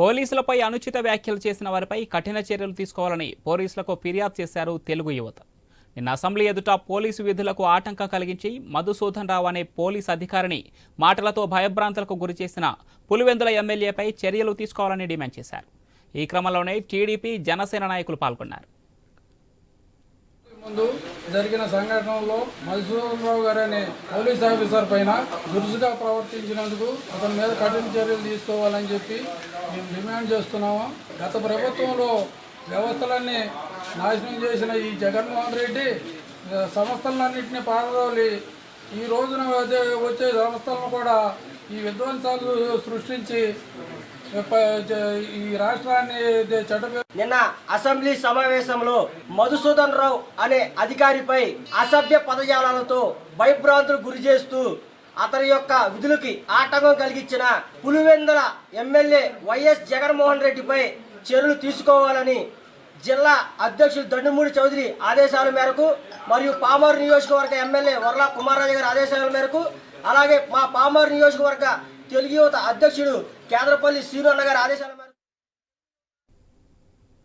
పోలీసులపై అనుచిత వ్యాఖ్యలు చేసిన వారిపై కఠిన చర్యలు తీసుకోవాలని పోలీసులకు ఫిర్యాదు చేశారు తెలుగు యువత. నిన్న అసెంబ్లీ ఎదుట పోలీసు విధులకు ఆటంకం కలిగించి మధుసూదన్ రావు అనే పోలీస్ అధికారిని మాటలతో భయభ్రాంతులకు గురిచేసిన పులివెందుల ఎమ్మెల్యేపై చర్యలు తీసుకోవాలని డిమాండ్ చేశారు. ఈ క్రమంలోనే టీడీపీ జనసేన నాయకులు పాల్గొన్నారు. జరిగిన సంఘటనలో మధుసూదన్ రావు గారు అనే పోలీస్ ఆఫీసర్ పైన దురుసుగా ప్రవర్తించినందుకు అతని మీద కఠిన చర్యలు తీసుకోవాలని చెప్పి మేము డిమాండ్ చేస్తున్నాము. గత ప్రభుత్వంలో వ్యవస్థలన్నీ నాశనం చేసిన ఈ జగన్మోహన్ రెడ్డి సంస్థలన్నింటినీ పారదోలి ఈ రోజున వచ్చే సంస్థలను కూడా ఈ విధ్వంసాలు సృష్టించి ఈ రాష్ట్రాన్ని నిన్న అసెంబ్లీ సమావేశంలో మధుసూదన్ రావు అనే అధికారిపై అసభ్య పదజాలాలతో భయభ్రాంతులు గురి చేస్తూ అతని యొక్క విధులకి ఆటంకం కలిగించిన పులివెందుల ఎమ్మెల్యే వైఎస్ జగన్మోహన్ రెడ్డిపై చర్యలు తీసుకోవాలని జిల్లా అధ్యక్షులు దండుమూడి చౌదరి ఆదేశాల మేరకు మరియు పామర్ నియోజకవర్గ ఎమ్మెల్యే వర్ల కుమారరాజు గారి ఆదేశాల మేరకు అలాగే మా పామర్ నియోజకవర్గ తెలుగు యువత అధ్యక్షుడు కేంద్రపల్లి సీరు అన్నగారి ఆదేశాల మేరకు